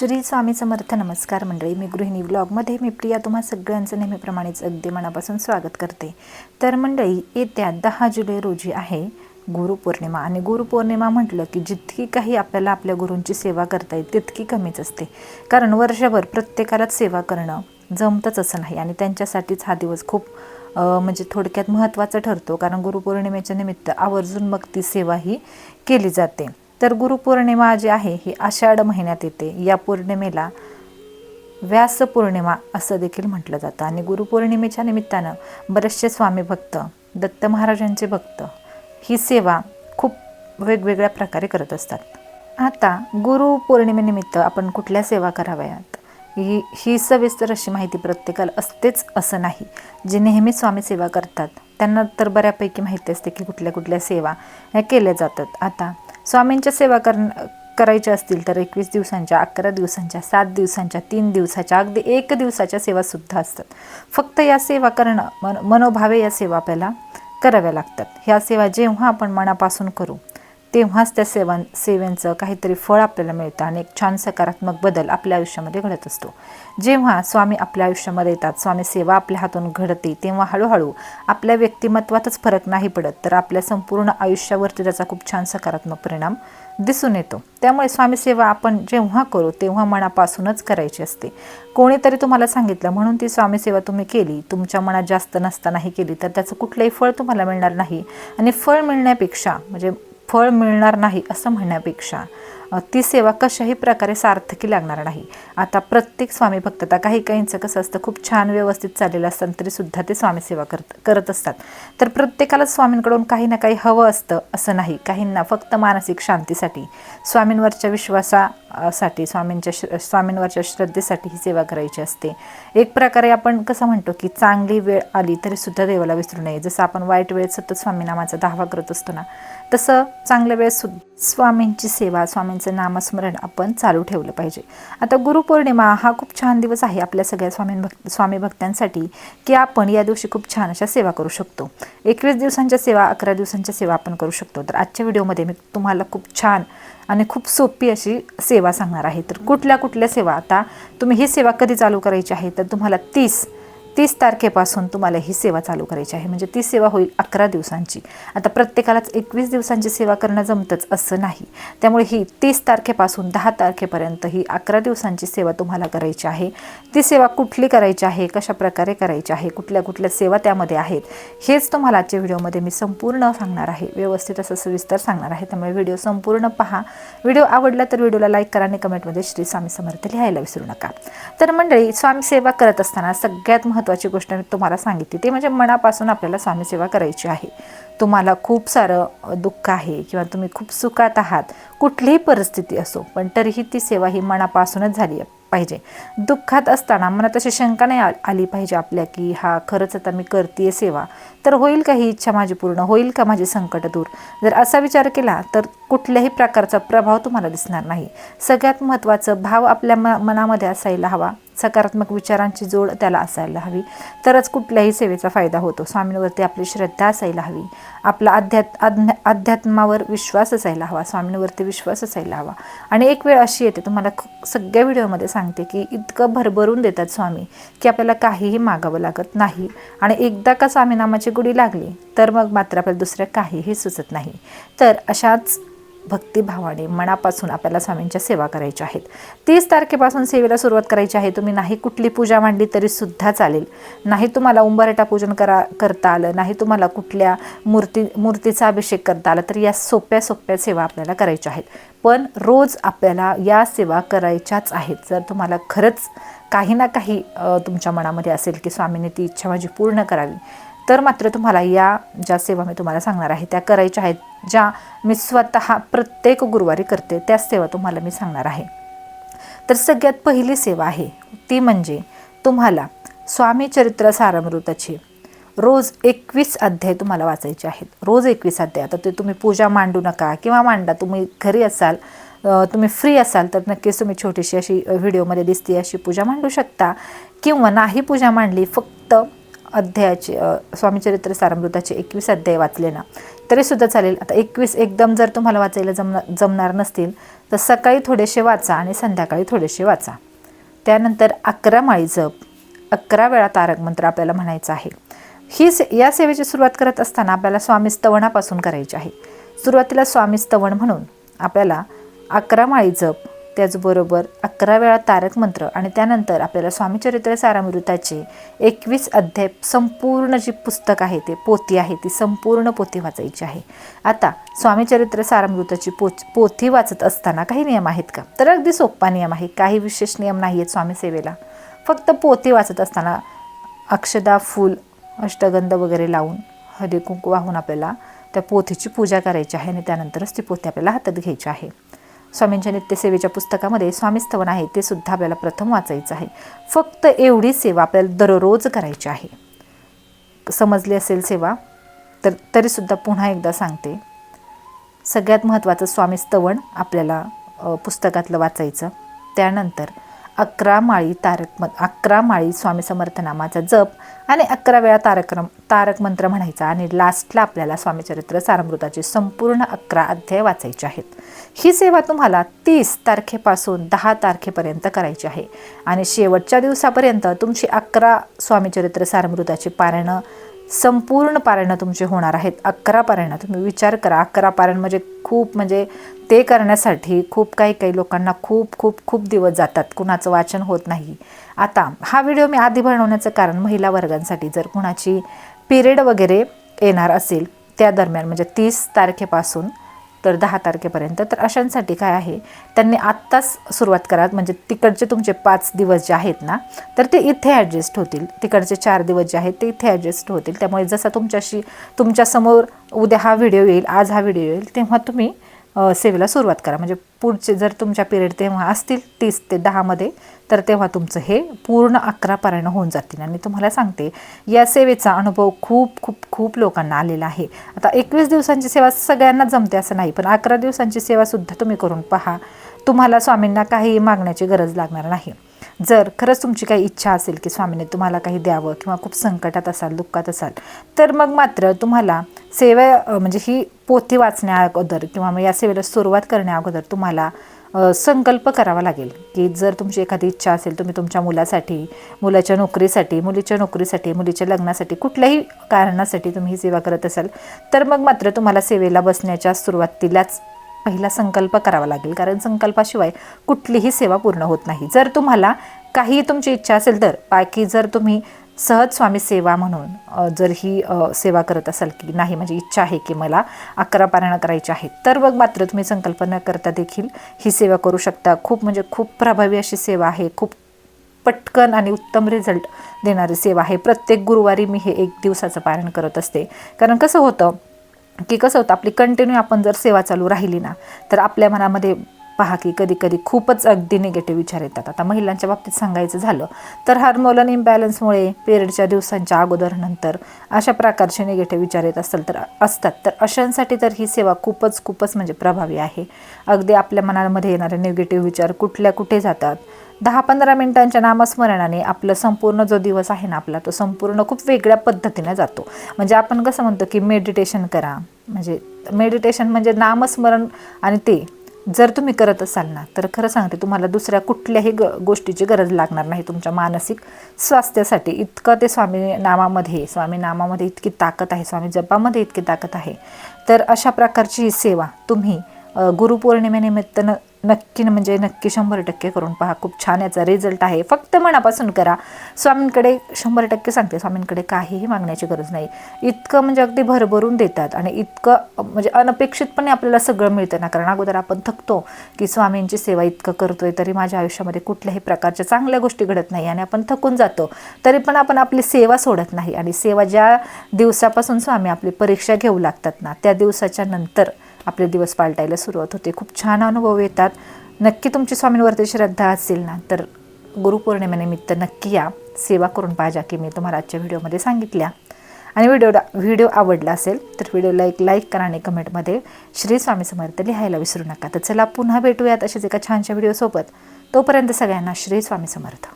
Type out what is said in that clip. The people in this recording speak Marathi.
श्री स्वामी समर्थ नमस्कार मंडळी मी गृहिणी ब्लॉगमध्ये मी प्रिया तुम्हा सगळ्यांचं नेहमीप्रमाणेच अगदी मनापासून स्वागत करते. तर मंडळी येत्या दहा जुलै रोजी आहे गुरुपौर्णिमा आणि गुरुपौर्णिमा म्हटलं की जितकी काही आपल्याला आपल्या गुरूंची सेवा करता येईल तितकी कमीच असते. कारण वर्षभर प्रत्येकालाच सेवा करणं जमतंच असं नाही आणि त्यांच्यासाठीच हा दिवस खूप म्हणजे थोडक्यात महत्त्वाचा ठरतो. कारण गुरुपौर्णिमेच्या निमित्त आवर्जून मग ती सेवा ही केली जाते. तर गुरुपौर्णिमा जी आहे ही आषाढ महिन्यात येते. या पौर्णिमेला व्यास पौर्णिमा असं देखील म्हटलं जातं. आणि गुरुपौर्णिमेच्या निमित्तानं बरेचसे स्वामी भक्त दत्त महाराजांचे भक्त ही सेवा खूप वेगवेगळ्या प्रकारे करत असतात. आता गुरुपौर्णिमेनिमित्त आपण कुठल्या सेवा कराव्यात? ही ही सविस्तर अशी माहिती प्रत्येकाला असतेच असं नाही. जे नेहमी स्वामी सेवा करतात त्यांना तर बऱ्यापैकी माहिती असते की कुठल्या कुठल्या सेवा ह्या केल्या जातात. आता स्वामींच्या सेवा कर करायच्या असतील तर एकवीस दिवसांच्या अकरा दिवसांच्या सात दिवसांच्या तीन दिवसाच्या अगदी एक दिवसाच्या सेवासुद्धा असतात. फक्त या सेवा करणं मन मनोभावे या सेवा आपल्याला कराव्या लागतात. ह्या सेवा जेव्हा आपण मनापासून करू तेव्हाच त्या सेवां सेवेंचं काहीतरी फळ आपल्याला मिळतं आणि एक छान सकारात्मक बदल आपल्या आयुष्यामध्ये घडत असतो. जेव्हा स्वामी आपल्या आयुष्यामध्ये येतात स्वामी सेवा आपल्या हातून घडते तेव्हा हळूहळू आपल्या व्यक्तिमत्वातच फरक नाही पडत तर आपल्या संपूर्ण आयुष्यावरती त्याचा खूप छान सकारात्मक परिणाम दिसून येतो. त्यामुळे स्वामी सेवा आपण जेव्हा करू तेव्हा मनापासूनच करायची असते. कोणीतरी तुम्हाला सांगितलं म्हणून ती स्वामी सेवा तुम्ही केली तुमच्या मनात जास्त नसतानाही केली तर त्याचं कुठलंही फळ तुम्हाला मिळणार नाही. आणि फळ मिळण्यापेक्षा म्हणजे फळ मिळणार नाही असं म्हणण्यापेक्षा ती सेवा कशाही प्रकारे सार्थकी लागणार नाही. आता प्रत्येक स्वामी भक्त आता काही काहींचं कसं असतं खूप छान व्यवस्थित चाललेलं असतं तरीसुद्धा ते स्वामी सेवा करत करत असतात. तर प्रत्येकाला स्वामींकडून काही ना काही हवं असतं असं नाही. काहींना फक्त मानसिक शांतीसाठी स्वामींवरच्या विश्वासासाठी स्वामींच्या श्र स्वामींवरच्या श्रद्धेसाठी ही सेवा करायची असते. एक प्रकारे आपण कसं म्हणतो की चांगली वेळ आली तरीसुद्धा देवाला विसरू नये. जसं आपण वाईट वेळेत सतत स्वामीनामाचा दावा करत असतो ना तसं चांगल्या वेळेस सुद्धा स्वामींची सेवा स्वामींचं नामस्मरण आपण चालू ठेवलं पाहिजे. आता गुरुपौर्णिमा हा खूप छान दिवस आहे आपल्या सगळ्या स्वामी भक्त स्वामी भक्तांसाठी की आपण या दिवशी खूप छान अशा सेवा करू शकतो. एकवीस दिवसांच्या सेवा अकरा दिवसांच्या सेवा आपण करू शकतो. तर आजच्या व्हिडिओमध्ये मी तुम्हाला खूप छान आणि खूप सोपी अशी सेवा सांगणार आहे. तर कुठल्या कुठल्या सेवा आता तुम्ही ही सेवा कधी चालू करायची आहे? तर तुम्हाला तीस तीस तारखेपासून तुम्हाला ही सेवा चालू करायची आहे. म्हणजे ती सेवा होईल अकरा दिवसांची. आता प्रत्येकालाच एकवीस दिवसांची सेवा करणं जमतंच असं नाही. त्यामुळे ही तीस तारखेपासून दहा तारखेपर्यंत ही अकरा दिवसांची सेवा तुम्हाला करायची आहे. ती सेवा कुठली करायची आहे? कशा प्रकारे करायची आहे? कुठल्या कुठल्या सेवा त्यामध्ये आहेत? हेच तुम्हाला आजच्या व्हिडिओमध्ये मी संपूर्ण सांगणार आहे. व्यवस्थित असं सविस्तर सांगणार आहे. त्यामुळे व्हिडिओ संपूर्ण पहा. व्हिडिओ आवडला तर व्हिडिओला लाईक करा आणि कमेंटमध्ये श्री स्वामी समर्थ लिहायला विसरू नका. तर मंडळी स्वामी सेवा करत असताना सगळ्यात महत्त्वाची महत्त्वाची गोष्ट मी तुम्हाला सांगितली. ते म्हणजे मनापासून आपल्याला स्वामी सेवा करायची आहे. तुम्हाला खूप सारं दुःख आहे किंवा तुम्ही खूप सुखात आहात कुठलीही परिस्थिती असो पण तरीही ती सेवा ही मनापासूनच झाली पाहिजे. दुःखात असताना मनात अशी शंका नाही आ- आली पाहिजे आपल्या की हा खरंच आता मी करते सेवा. तर होईल का ही इच्छा माझी पूर्ण? होईल का माझे संकट दूर? जर असा विचार केला तर कुठल्याही प्रकारचा प्रभाव तुम्हाला दिसणार नाही. सगळ्यात महत्त्वाचं भाव आपल्या म मनामध्ये असायला हवा. सकारात्मक विचारांची जोड त्याला असायला हवी. तरच कुठल्याही सेवेचा फायदा होतो. स्वामींवरती आपली श्रद्धा असायला हवी. आपला अध्यात् अध्या अध्यात्मावर विश्वास असायला हवा. स्वामींवरती विश्वास असायला हवा. आणि एक वेळ अशी येते तुम्हाला सगळ्या व्हिडिओमध्ये सांगते की इतकं भरभरून देतात स्वामी की आपल्याला काहीही मागावं लागत नाही. आणि एकदा का स्वामी नामाची गुढी लागली तर मग मात्र आपल्याला दुसऱ्या काहीही सुचत नाही. तर अशाच भक्तिभावाने मनापासून आपल्याला स्वामींच्या सेवा करायच्या आहेत. तीस तारखेपासून सेवेला सुरुवात करायची आहे. तुम्ही नाही कुठली पूजा मांडली तरी सुद्धा चालेल. नाही तुम्हाला उंबरटा पूजन करा करता आलं नाही तुम्हाला कुठल्या मूर्ती मूर्तीचा अभिषेक करता आला तर या सोप्या सोप्या सेवा आपल्याला करायच्या आहेत. पण रोज आपल्याला या सेवा करायच्याच आहेत. जर तुम्हाला खरंच काही ना काही तुमच्या मनामध्ये असेल की स्वामीने ती इच्छा माझी पूर्ण करावी तर मात्र तुम्हाला या ज्या सेवा मी तुम्हाला सांगणार आहे त्या करायच्या आहेत ज्या मी स्वतः प्रत्येक गुरुवारी करते त्याच सेवा तुम्हाला मी सांगणार आहे. तर सगळ्यात पहिली सेवा आहे ती म्हणजे तुम्हाला स्वामी चरित्र सारामृताची रोज एकवीस अध्याय तुम्हाला वाचायचे आहेत. रोज एकवीस अध्याय. आता ते तुम्ही पूजा मांडू नका किंवा मांडा तुम्ही घरी असाल तुम्ही फ्री असाल तर नक्कीच तुम्ही छोटीशी अशी व्हिडिओमध्ये दिसते अशी पूजा मांडू शकता किंवा नाही पूजा मांडली फक्त अध्यायाचे स्वामीचरित्र सारामृताचे एकवीस अध्याय वाचले ना. तरीसुद्धा चालेल. आता एकवीस एकदम जर तुम्हाला वाचायला जमणार जमणार नसतील तर सकाळी थोडेसे वाचा आणि संध्याकाळी थोडेसे वाचा. त्यानंतर अकरा माळी जप अकरा वेळा तारक मंत्र आपल्याला म्हणायचं आहे. ही से या सेवेची सुरुवात करत असताना आपल्याला स्वामी स्तवणापासून करायची आहे. सुरुवातीला स्वामी स्तवण म्हणून आपल्याला अकरा माळी जप त्याचबरोबर अकरा वेळा तारक मंत्र आणि त्यानंतर आपल्याला स्वामीचरित्र सारामृताचे एकवीस अध्याय संपूर्ण जी पुस्तक आहे ते पोथी आहे ती संपूर्ण पोथी वाचायची आहे. आता स्वामीचरित्र सारामृताची पोच पोथी वाचत असताना काही नियम आहेत का? तर अगदी सोपा नियम आहे. काही विशेष नियम नाही आहेत स्वामीसेवेला फक्त पोथी वाचत असताना अक्षदा फूल अष्टगंध वगैरे लावून हळदी कुंकू वाहून आपल्याला त्या पोथीची पूजा करायची आहे आणि त्यानंतरच ती पोथी आपल्याला हातात घ्यायची आहे. स्वामींच्या नित्यसेवेच्या पुस्तकामध्ये स्वामीस्तवन आहे ते सुद्धा आपल्याला प्रथम वाचायचं आहे. फक्त एवढी सेवा आपल्याला दररोज करायची आहे. समजली असेल सेवा तर तरीसुद्धा पुन्हा एकदा सांगते. सगळ्यात महत्त्वाचं स्वामी स्तवन आपल्याला पुस्तकातलं वाचायचं. त्यानंतर अकरा माळी तारक म अकरा माळी स्वामी समर्थ नामाचा जप आणि अकरा वेळा तारक्रम तारक मंत्र म्हणायचा आणि लास्टला आपल्याला स्वामीचरित्र सारामृताचे संपूर्ण अकरा अध्याय वाचायचे आहेत. ही सेवा तुम्हाला तीस तारखेपासून दहा तारखेपर्यंत करायची आहे. आणि शेवटच्या दिवसापर्यंत तुमची अकरा स्वामीचरित्र सारामृताची पारणं संपूर्ण पारायणं तुमचे होणार आहेत. अकरा पारायणं. तुम्ही विचार करा. अकरा पारायण म्हणजे खूप म्हणजे ते करण्यासाठी खूप काही काही लोकांना खूप खूप खूप दिवस जातात. कुणाचं वाचन होत नाही. आता हा व्हिडिओ मी आधी बनवण्याचं कारण महिला वर्गांसाठी जर कुणाची पिरियड वगैरे येणार असेल त्या दरम्यान म्हणजे तीस तारखेपासून तर दहा तारखेपर्यंत. तर अशांसाठी काय आहे? त्यांनी आत्ताच सुरुवात करा म्हणजे तिकडचे तुमचे पाच दिवस जे आहेत ना तर ते इथे ॲडजस्ट होतील. तिकडचे चार दिवस जे आहेत ते इथे ॲडजस्ट होतील. त्यामुळे जसा तुमच्याशी तुमच्यासमोर उद्या हा व्हिडिओ येईल आज हा व्हिडिओ येईल तेव्हा तुम्ही सेवेला सुरुवात करा. म्हणजे पुढचे जर तुमच्या पिरियड तेव्हा असतील तीस ते दहामध्ये तर तेव्हा तुमचं हे पूर्ण अकरा पारायण होऊन जातील. आणि तुम्हाला सांगते या सेवेचा अनुभव खूप खूप खूप लोकांना आलेला आहे. आता एकवीस दिवसांची सेवा सगळ्यांना जमते असं नाही पण अकरा दिवसांची सेवासुद्धा तुम्ही करून पहा. तुम्हाला स्वामींना काही मागण्याची गरज लागणार नाही. जर खरंच तुमची काही इच्छा असेल की स्वामीने तुम्हाला काही द्यावं किंवा खूप संकटात असाल दुःखात असाल तर मग मात्र तुम्हाला सेवा म्हणजे ही पोथी वाचण्या अगोदर किंवा मग या सेवेला सुरुवात करण्या अगोदर तुम्हाला संकल्प करावा लागेल की जर तुमची एखादी इच्छा असेल तुम्ही तुमच्या मुलासाठी मुलाच्या नोकरीसाठी मुलीच्या नोकरीसाठी मुलीच्या लग्नासाठी कुठल्याही कारणासाठी तुम्ही ही सेवा करत असाल तर मग मात्र तुम्हाला सेवेला बसण्याच्या सुरुवातीलाच पहिला संकल्प करावा लागेल. कारण संकल्पाशिवाय कुठलीही सेवा पूर्ण होत नाही. जर तुम्हाला काही तुमची इच्छा असेल तर बाकी जर तुम्ही सहज स्वामी सेवा म्हणून जर ही सेवा करत असाल की नाही माझी इच्छा आहे की मला अकरा पारायणं करायची आहेत तर मग मात्र तुम्ही संकल्पना करता देखील ही सेवा करू शकता. खूप म्हणजे खूप प्रभावी अशी सेवा आहे. खूप पटकन आणि उत्तम रिझल्ट देणारी सेवा आहे. प्रत्येक गुरुवारी मी हे एक दिवसाचं पारण करत असते. कारण कसं होतं की कसं होतं आपली कंटिन्यू आपण जर सेवा चालू राहिली ना तर आपल्या मनामध्ये पहा की कधी कधी खूपच अगदी निगेटिव्ह विचार येतात. आता महिलांच्या बाबतीत सांगायचं झालं तर हार्मोनल इम्बॅलन्समुळे पिरियडच्या दिवसांच्या अगोदर नंतर अशा प्रकारचे निगेटिव्ह विचार येत असतील तर असतात. तर अशांसाठी तर ही सेवा खूपच खूपच म्हणजे प्रभावी आहे. अगदी आपल्या मनामध्ये येणारे निगेटिव्ह विचार कुठल्या कुठे जातात दहा पंधरा मिनिटांच्या नामस्मरणाने आपलं संपूर्ण जो दिवस आहे ना आपला तो संपूर्ण खूप वेगळ्या पद्धतीने जातो. म्हणजे आपण कसं म्हणतो की मेडिटेशन करा. म्हणजे मेडिटेशन म्हणजे नामस्मरण आणि ते जर तुम्ही करत असाल ना तर खरं सांगते तुम्हाला दुसऱ्या कुठल्याही ग गोष्टीची गरज लागणार नाही तुमच्या मानसिक स्वास्थ्यासाठी. इतकं ते स्वामी नामामध्ये स्वामी नामामध्ये इतकी ताकद आहे स्वामी जपामध्ये इतकी ताकद आहे. तर अशा प्रकारची ही सेवा तुम्ही गुरुपौर्णिमेनिमित्तानं गुरुपौर्णिमेनिमित्त नक्की म्हणजे नक्की शंभर टक्के करून पहा. खूप छान याचा रिझल्ट आहे. फक्त मनापासून करा. स्वामींकडे शंभर टक्के सांगते. स्वामींकडे काहीही मागण्याची गरज नाही. इतकं म्हणजे अगदी भरभरून देतात आणि इतकं म्हणजे अनपेक्षितपणे आपल्याला सगळं मिळतं ना. कारण अगोदर आपण थकतो की स्वामींची सेवा इतकं करतोय तरी माझ्या आयुष्यामध्ये कुठल्याही प्रकारच्या चांगल्या गोष्टी घडत नाही आणि आपण थकून जातो. तरी पण आपण आपली सेवा सोडत नाही. आणि सेवा ज्या दिवसापासून स्वामी आपली परीक्षा घेऊ लागतात ना त्या दिवसाच्या नंतर आपले दिवस पालटायला सुरुवात होते. खूप छान अनुभव येतात. नक्की तुमची स्वामींवरती श्रद्धा असेल ना तर गुरुपौर्णिमेनिमित्त नक्की या. सेवा करून पाहिजे की मी तुम्हाला आजच्या व्हिडिओमध्ये सांगितल्या. आणि व्हिडिओ व्हिडिओ आवडला असेल तर व्हिडिओला एक लाईक करा आणि कमेंटमध्ये श्री स्वामी समर्थ लिहायला विसरू नका. तर चला पुन्हा भेटूयात असेच एका छानशा व्हिडिओसोबत. तोपर्यंत सगळ्यांना श्री स्वामी समर्थ.